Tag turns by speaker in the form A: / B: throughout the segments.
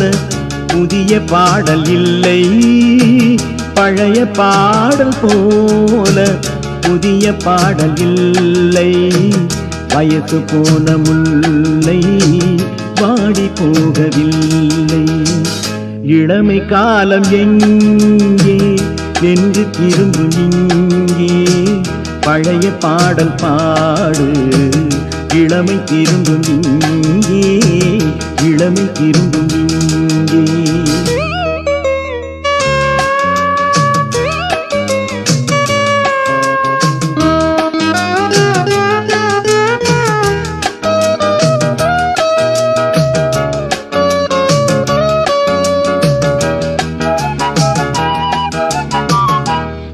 A: போல புதிய பாடல் இல்லை. பழைய பாடல் போல புதிய பாடல் இல்லை. வயசு போன முல்லை வாடி போகவில்லை. இளமை காலம் எங்கே? என்று திரும்பும் இங்கே பழைய பாடல் பாடு. இளமை திரும்பும் இங்கே இளமை திரும்பும் இங்கே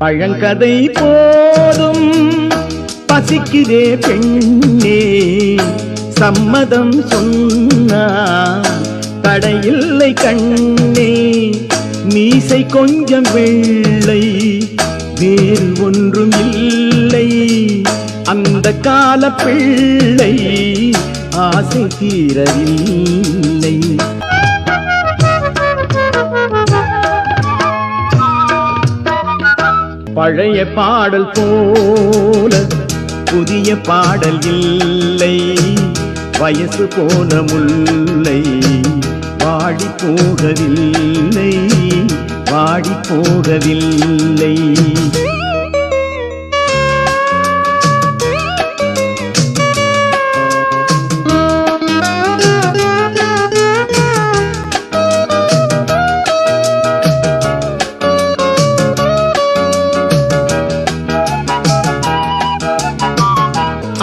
A: பழங்கதை போதும் பசிக்குதே பெண்ணே சம்மதம் சொன்னா தடையில்லை கண்ணே. மீசை கொஞ்சம் வெள்ளை. வேறு ஒன்றும் இல்லை. அந்த கால பிள்ளை ஆசை தீரவில்லை. பழைய பாடல் போல புதிய பாடல் இல்லை. வயசு போன முல்லை. வாடி போகவில்லை வாடி போகவில்லை.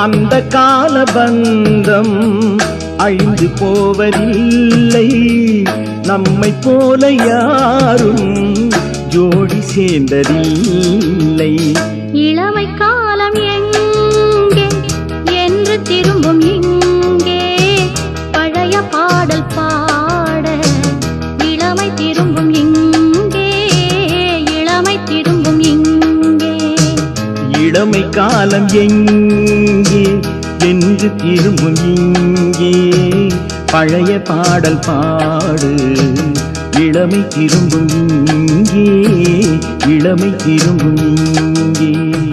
A: அந்த கால பந்தம் அழிந்து போவதில்லை. நம்மை போல யாரும் ஜோடி சேர்ந்ததில்லை.
B: இளமை காலம் எங்கே? என்று திரும்பும் இங்கே. பழைய பாடல் பாட இளமை திரும்பும் இங்கே. இளமை திரும்பும் இங்கே.
A: இளமை காலம் எங்கே? என்று திரும்பும் இங்கே. பழைய பாடல் பாடு. இளமை திரும்பும் இங்கே. இளமை திரும்பும் இங்கே.